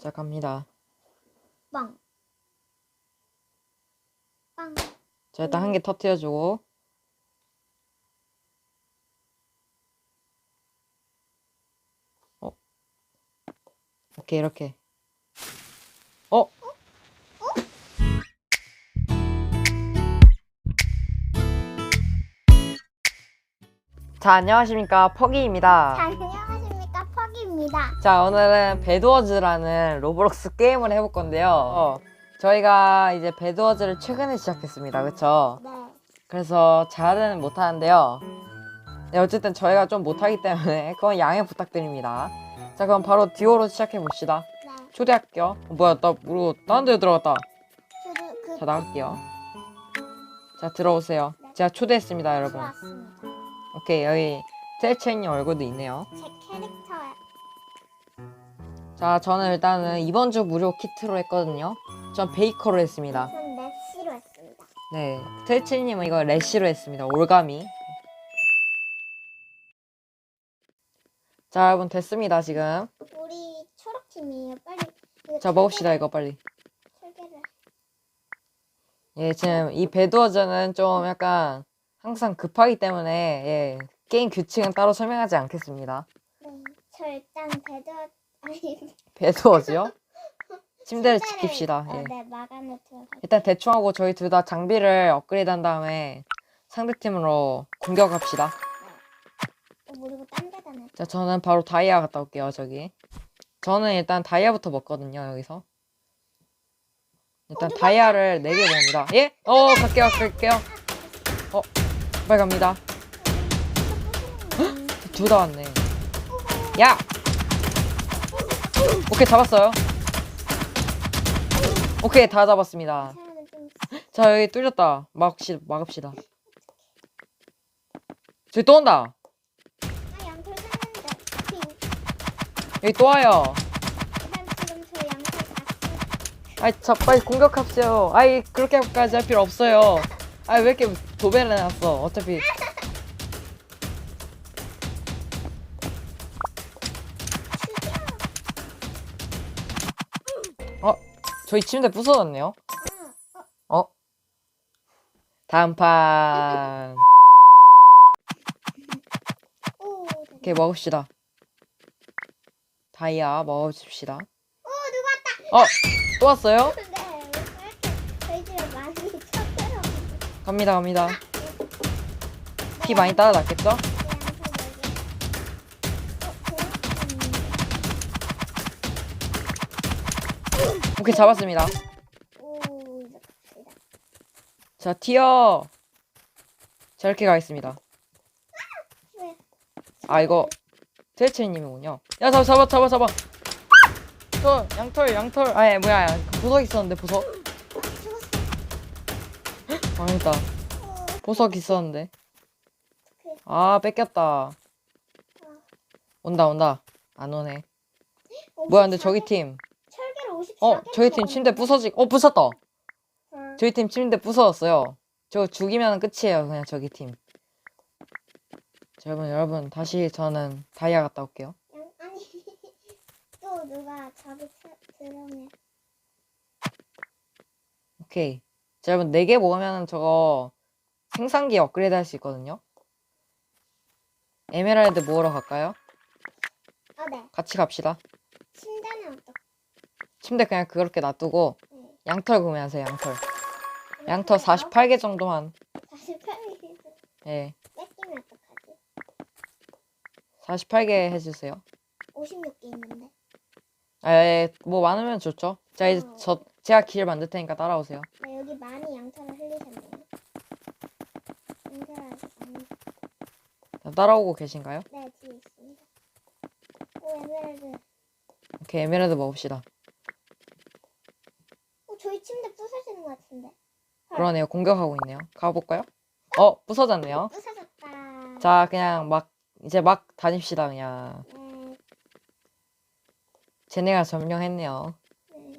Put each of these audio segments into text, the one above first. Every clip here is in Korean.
자, 갑니다. 빵. 빵. 자, 일단 한 개 터트려주고. 어. 오케이, 이렇게. 어? 자, 안녕하십니까. 퍼기입니다. 자, 안녕하십니까. 퍽입니다. 자, 오늘은 배드워즈라는 로블록스 게임을 해볼 건데요. 어, 저희가 이제 배드워즈를 최근에 시작했습니다. 그쵸? 네. 그래서 잘은 못하는데요. 네, 어쨌든 저희가 좀 못하기 때문에 그건 양해 부탁드립니다. 자, 그럼 바로 듀오로 시작해봅시다. 네. 초대할게요. 어, 뭐야, 나 모르고 다른 데 들어갔다. 저도 그 자, 나갈게요. 자, 들어오세요. 제가 초대했습니다, 여러분. 들어왔습니다. 오케이, 여기 셀체님 얼굴도 있네요. 제 캐릭터에 자, 저는 일단은 이번 주 무료 키트로 했거든요. 전 베이커로 했습니다. 전 넷시로 했습니다. 네, 셀체님은 이거 래쉬로 했습니다. 올가미. 자, 여러분 됐습니다, 지금. 우리 초록팀이에요. 빨리. 이거 자, 먹읍시다, 이거 빨리. 예, 지금 이 배드워즈는 좀 약간 항상 급하기 때문에 예, 게임 규칙은 따로 설명하지 않겠습니다. 네. 저 일단 배드 아니 배드워즈요? 침대를 지킵시다. 어, 예. 네, 마감을 들어가. 일단 대충 하고 저희 둘 다 장비를 업그레이드한 다음에 상대팀으로 공격합시다. 어, 모르고 딴 데다 냈. 자, 저는 바로 다이아 갔다 올게요, 저기. 저는 일단 다이아부터 먹거든요, 여기서. 일단 누가- 다이아를 4개 먹습니다. 예? 어, 갈게요, 갈게요. 어, 빨리 갑니다. 둘 다 왔네. 야! 오케이, 잡았어요. 오케이, 다 잡았습니다. 자, 여기 뚫렸다. 막시, 막읍시다. 저기 또 온다. 아, 양털 샀는데. 핑. 여기 또 와요. 아이, 자, 빨리 공격합시오. 아이, 그렇게까지 할 필요 없어요. 아이, 왜 이렇게 도배를 해놨어. 어차피. 저희 침대 부서졌네요. 어? 다음 판. 오, 이렇게 먹읍시다. 다이아 누가 왔다. 어, 또 왔어요? 저희 집에 많이 쳤더라고요. 갑니다, 갑니다. 피 많이 따라놨겠죠? 오케이, 잡았습니다. 자, 튀어. 자, 이렇게 가겠습니다. 왜? 아, 이거, 트레체님이군요. 야, 잡아, 잡아, 잡아, 잡아. 저, 양털, 양털. 아니, 뭐야, 그 보석 있었는데, 보석. 어, 보석 있었는데. 아, 뺏겼다. 온다, 온다. 안 오네. 어, 뭐야, 근데 54 저기 개? 팀. 철기를 54개. 어, 저희 팀 침대 부서지, 어, 부쉈다. 응. 저희 팀 침대 부서졌어요. 저 죽이면 끝이에요, 그냥 저기 팀. 자, 여러분, 여러분, 다시 저는 다이아 갔다 올게요. 양- 아니 또 누가 저기 쳐- 들어오면 오케이. 자, 여러분, 4개 먹으면 저거 생산기 업그레이드 할 수 있거든요. 에메랄드 모으러 갈까요? 아 네. 같이 갑시다. 침대 그냥 그렇게 놔두고 네. 양털 구매하세요, 양털. 양털 48개 정도만. 48개 예. 뺏기면 어떡하지? 48개 해주세요. 56개 있는데. 아, 예, 뭐 많으면 좋죠. 자, 이제 저, 제가 길 만들 테니까 따라오세요. 네, 여기 많이 양털을 흘리셨네요. 양털 아직 많이. 자, 따라오고 계신가요? 네, 뒤에 있습니다. 오, 에메랄드. 오케이, 에메랄드 먹읍시다. 오, 저희 침대 부서지는 것 같은데. 그러네요. 공격하고 있네요. 가볼까요? 어, 부서졌네요. 부서졌다. 자, 그냥 막, 이제 막 다닙시다, 그냥. 네, 쟤네가 점령했네요. 네.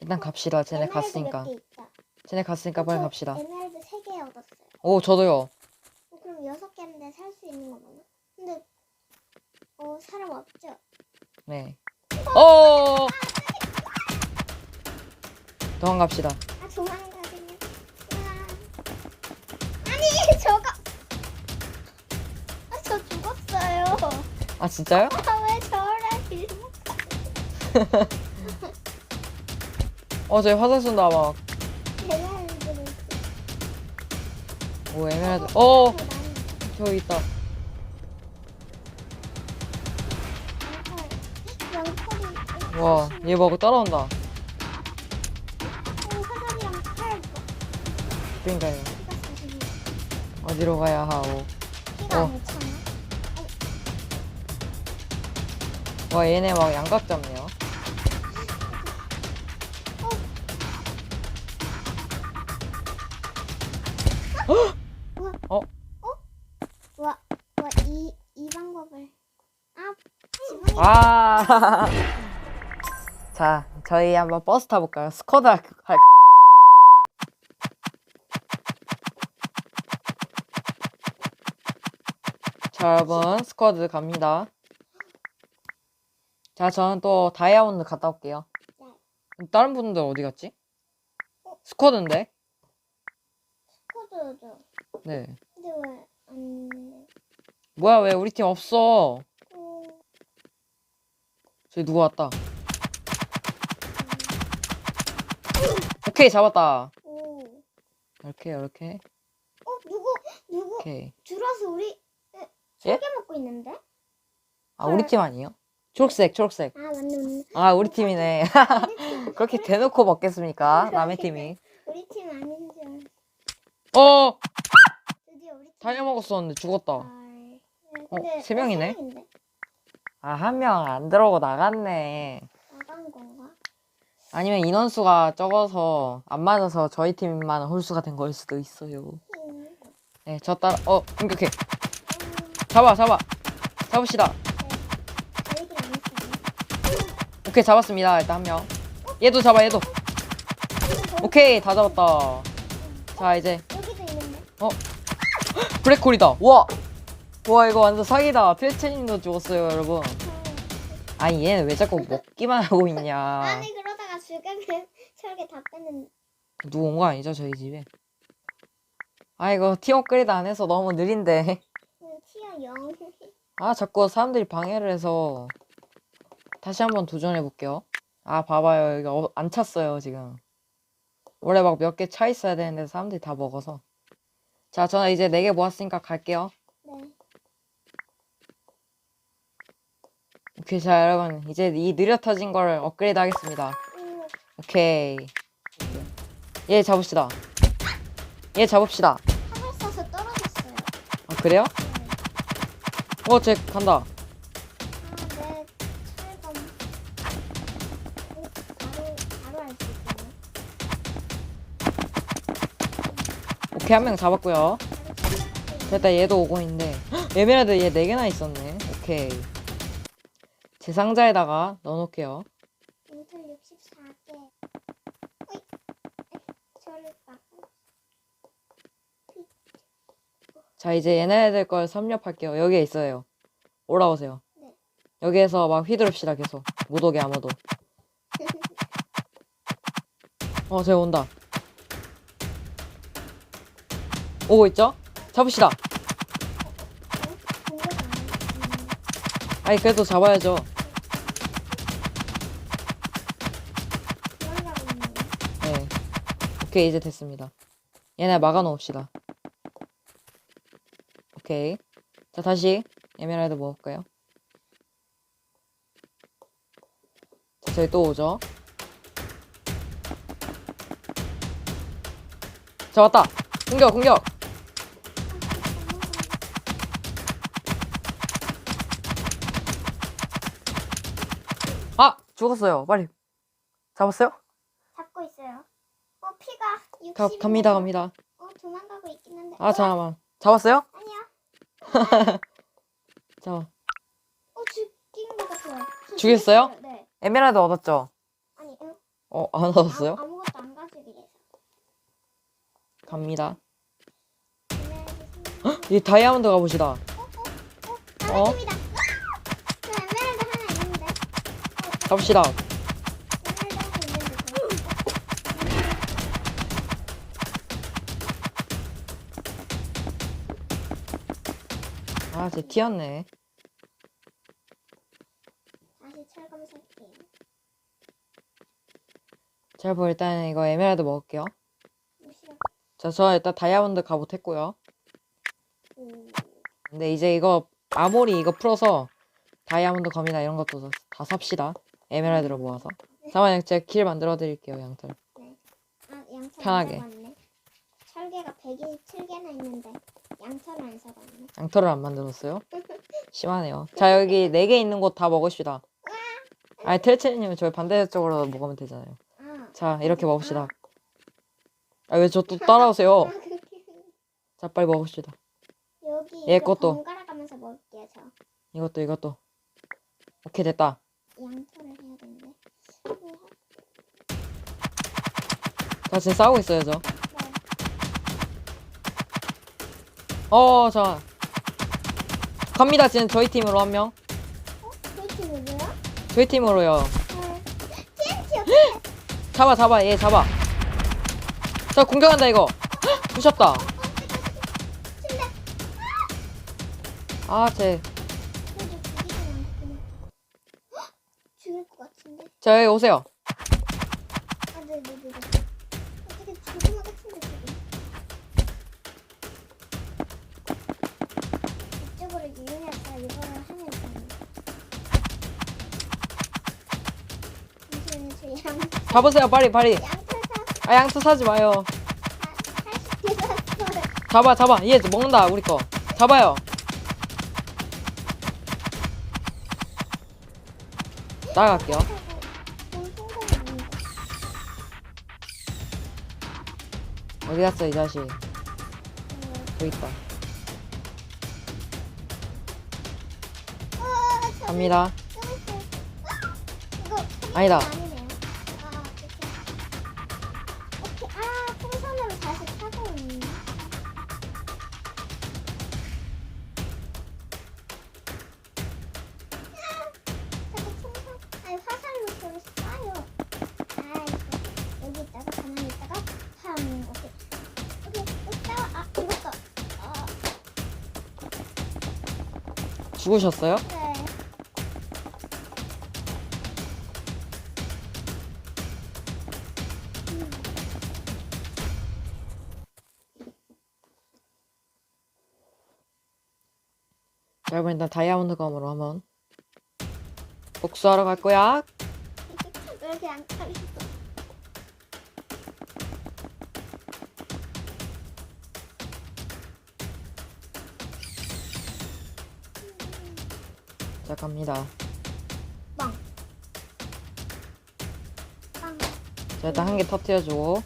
일단 갑시다. 쟤네 에메랄드 갔으니까. 몇개 있다. 쟤네 갔으니까 빨리 저 갑시다. 에메랄드 3개 얻었어요. 오, 저도요. 어, 그럼 여섯 개인데 살 수 있는 거 맞나? 근데 어 사람 없죠? 네. 어 어. 도망갑시다. 아 도망가겠네. 아. 아니 저거. 아 저 죽었어요. 아 진짜요? 아왜 저래 길목. 어 저기 화살 쏜다 막. 대단한데. 오 에메랄드. 어 저기 있다. 양털이. 와 얘 먹고 따라온다. 그러니까요. 어디로 가야 하오? 피가 어. 못 차나? 와 얘네 막 양각 잡네요. 어? 와, 와, 이, 이 방법을. 아, 지붕이. 아. 자, 저희 한번 버스 타볼까요? 스쿼드 할, 할. 자, 여러분, 스쿼드 갑니다. 자, 저는 또 다이아몬드 갔다 올게요. 다른 분들 어디 갔지? 스쿼드인데? 코드죠. 네. 근데 왜, 안, 뭐야, 왜 우리 팀 없어? 또, 저기 누구 왔다. 오케이, 잡았다. 오. 이렇게, 이렇게. 어, 누구, 누구, 오케이. 들어와서 우리, 에, 예? 설계 먹고 있는데? 아, 우리 팀 아니에요? 초록색, 초록색. 아, 맞네, 맞네. 아, 우리 팀이네. 그렇게 대놓고 먹겠습니까? 남의 팀이. 우리 팀 알았어. 어! 드디어 우리 팀. 다이아 먹었었는데 죽었다. 알. 네, 어, 근데 세 명이네? 세 명인데? 아, 한 명 안 들어오고 나갔네. 나간 건가? 아니면 인원수가 적어서 안 맞아서 저희 팀만 홀수가 된 걸 수도 있어요. 음, 네, 저 따라, 어, 공격해. 음, 잡아, 잡아. 잡읍시다. 오케이, 잡았습니다. 일단 한 명. 얘도 잡아, 얘도. 오케이, 다 잡았다. 자, 이제 있는데? 블랙홀이다. 와! 와, 이거 완전 사기다. 필체님도 죽었어요, 여러분. 아니, 얘는 왜 자꾸 먹기만 하고 있냐. 아니 그러다가 죽으면 철개 다 뺐는데 누구 온 거 아니죠, 저희 집에? 아이고, 팀업그레이드 안 해서 너무 느린데. 0 아, 자꾸 사람들이 방해를 해서. 다시 한번 도전해 볼게요. 아, 봐봐요. 여기 어- 안 찼어요, 지금. 원래 막 몇 개 차 있어야 되는데 사람들이 다 먹어서. 자, 저는 이제 4개 모았으니까 갈게요. 네. 오케이, 자, 여러분. 이제 이 느려 터진 걸 업그레이드 하겠습니다. 음, 오케이. 얘 잡읍시다. 얘 잡읍시다. 화살 쏴서 떨어졌어요. 아, 그래요? 네. 어, 쟤 간다. 오케이, 한 명 잡았고요. 됐다, 얘도 오고 있는데. 헉, 에메랄드 얘 4개나 있었네. 오케이. 제 상자에다가 넣어놓을게요. 인텔 64개. 어이. 저를 막. 자, 이제 얘네들 걸 섭렵할게요. 여기에 있어요. 올라오세요. 네. 여기에서 막 휘두릅시다, 계속. 못 오게 아무도. 어, 쟤 온다. 오고 있죠? 잡읍시다. 아니, 그래도 잡아야죠. 있는. 네. 오케이, 이제 됐습니다. 얘네 막아놓읍시다. 오케이. 자, 다시 에메랄드 먹을까요? 자, 저희 또 오죠? 자, 왔다! 공격, 공격! 아! 죽었어요. 빨리. 잡았어요? 잡고 있어요. 어 피가 60. 가, 갑니다, 갑니다. 어 도망가고 있긴 한데. 아, 어, 잠깐만. 잡았어요? 아니야. 자, 어 죽인 것 같아요. 저 죽였어요? 죽였어요. 네. 에메랄드 얻었죠? 아니 응. 어, 안 얻었어요? 아, 아무것도 안 가지고 이래서. 갑니다. 네, 이 다이아몬드 가봅시다. 어? 어? 남의 팀이다. 저 에메랄드 하나 있는데. 어, 갑시다. 아, 쟤 튀었네. 다시 철검 살게요. 자, 뭐 일단 이거 에메랄드 먹을게요. 자, 저 일단 다이아몬드 갑옷 했고요. 오. 근데 이제 이거 아모리 이거 풀어서 다이아몬드 검이나 이런 것도 다 삽시다. 에메랄드로 모아서. 잠깐만요, 제가 길 만들어 드릴게요, 양털. 아 양철 편하게. 철개가 127개나 있는데 양철을 안 사봤네. 양털을 안 만들었어요? 심하네요. 자, 여기 4개 있는 곳 다 먹읍시다. 아니, 텔체님 저희 반대쪽으로 먹으면 되잖아요. 아. 자, 이렇게 먹읍시다. 아, 왜 저 또 따라오세요? 아 그렇게 자, 빨리 먹읍시다. 여기 얘 이거 것도. 번갈아 가면서 먹을게요 저. 이것도, 이것도. 오케이, 됐다. 양털을 해야 되는데. 자, 지금 싸우고 있어요, 저. 어, 자. 갑니다, 지금 저희 팀으로 한 명. 어? 그렇게? 저희 팀으로요. 네. TNT 어떻게? 잡아, 잡아, 얘 잡아. 자, 공격한다, 이거. 헉, 부셨다. 침대. 아, 쟤. 그래도 죽이진 않구나. 헉! 죽일 것 같은데. 자, 여기 오세요. 아, 네, 네, 네. 네. 이쪽으로 유인했다 이거를 하면 되네. 잠시만요, 저 양, 잡으세요, 빨리, 빨리. 양털 사, 아, 양수 사지 마요. 사, 80개 샀어요. 잡아, 잡아. 얘 먹는다, 우리 거. 잡아요. 아닌데. 어디 갔어, 이 자식. 어, 저기 있다. 갑니다. 아! 아니다. 아, 여러분 일단 다이아몬드 검으로 한번 복수하러 갈 거야. 왜 이렇게 안 타있어? 자, 갑니다. 빵. 빵. 자, 일단 한 개 터트려주고.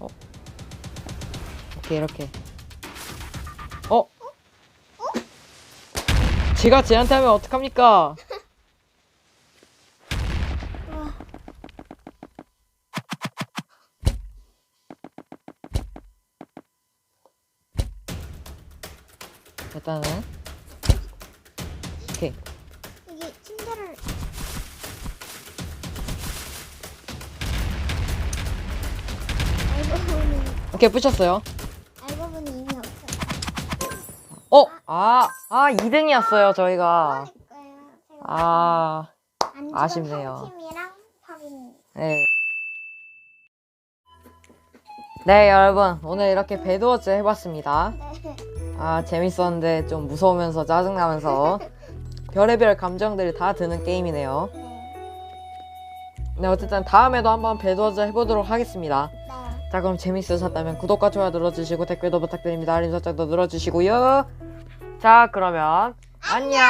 어. 오케이, 이렇게. 어? 제가 쟤한테 하면 어떡합니까? 와. 일단은. 오케이. 이게 침대를 오케이, 부셨어요. 아, 아, 2등이었어요, 저희가. 그러니까요. 제가 아, 안 아쉽네요. 네. 네, 여러분. 오늘 이렇게 배드워즈 해봤습니다. 네. 아, 재밌었는데 좀 무서우면서 짜증나면서 별의별 감정들이 다 드는 게임이네요. 네. 네, 어쨌든 다음에도 한번 배드워즈 해보도록 하겠습니다. 네. 자, 그럼 재밌으셨다면 구독과 좋아요 눌러주시고 댓글도 부탁드립니다. 알림 설정도 눌러주시고요. 자, 그러면 안녕!